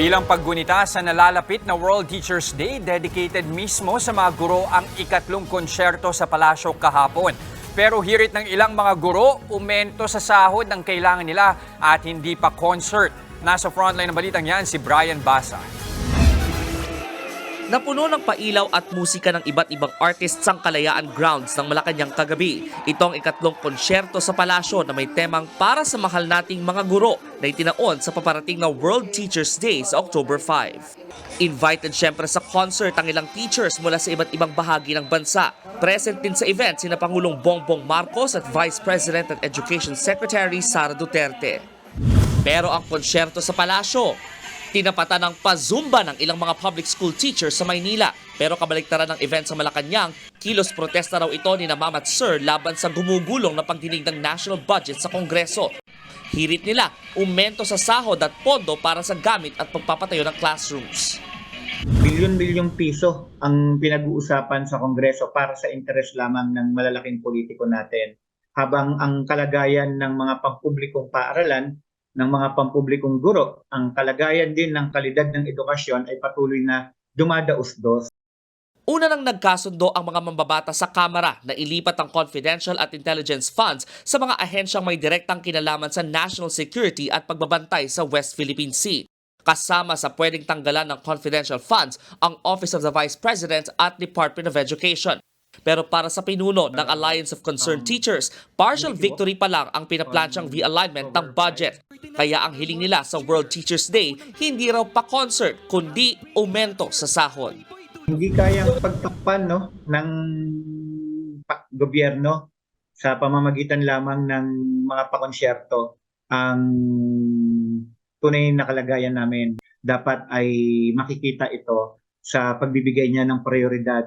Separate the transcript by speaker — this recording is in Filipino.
Speaker 1: Bilang paggunita sa nalalapit na World Teachers Day, dedicated mismo sa mga guro ang ikatlong konsyerto sa palasyo kahapon. Pero hirit ng ilang mga guro, umento sa sahod ng kailangan nila at hindi pa concert. Nasa frontline ng balitang yan si Brian Basa.
Speaker 2: Napuno ng pailaw at musika ng iba't ibang artists ang Kalayaan Grounds ng Malacanang kagabi. Ito ang ikatlong konsyerto sa palasyo na may temang para sa mahal nating mga guro na itinaon sa paparating na World Teachers Day sa October 5. Invited syempre sa concert ang ilang teachers mula sa iba't ibang bahagi ng bansa. Present din sa event sina Pangulong Bongbong Marcos at Vice President at Education Secretary Sara Duterte. Pero ang konsyerto sa palasyo, tinapatan ng pazumba ng ilang mga public school teachers sa Maynila. Pero kabaliktaran ng event sa Malacanang, kilos protesta raw ito ni na Ma'am at Sir laban sa gumugulong na pagdinig ng national budget sa Kongreso. Hirit nila, umento sa sahod at pondo para sa gamit at pagpapatayo ng classrooms.
Speaker 3: bilyon-bilyong piso ang pinag-uusapan sa Kongreso para sa interes lamang ng malalaking politiko natin. Habang ang kalagayan ng mga pampublikong paaralan, ng mga pampublikong guro, ang kalagayan din ng kalidad ng edukasyon ay patuloy na dumadaos-dos.
Speaker 2: Una nang nagkasundo ang mga mambabata sa Kamara na ilipat ang confidential at intelligence funds sa mga ahensyang may direktang kinalaman sa national security at pagbabantay sa West Philippine Sea. Kasama sa pwedeng tanggalan ng confidential funds ang Office of the Vice President at Department of Education. Pero para sa pinuno ng Alliance of Concerned Teachers, partial victory pa lang ang pinaplansyang realignment ng budget. Kaya ang hiling nila sa World Teachers Day, hindi raw pa concert, kundi aumento sa sahod.
Speaker 3: Hindi kayang pagtakpan no, ng gobyerno sa pamamagitan lamang ng mga pakonsyerto ang tunay na kalagayan namin. Dapat ay makikita ito sa pagbibigay niya ng prioridad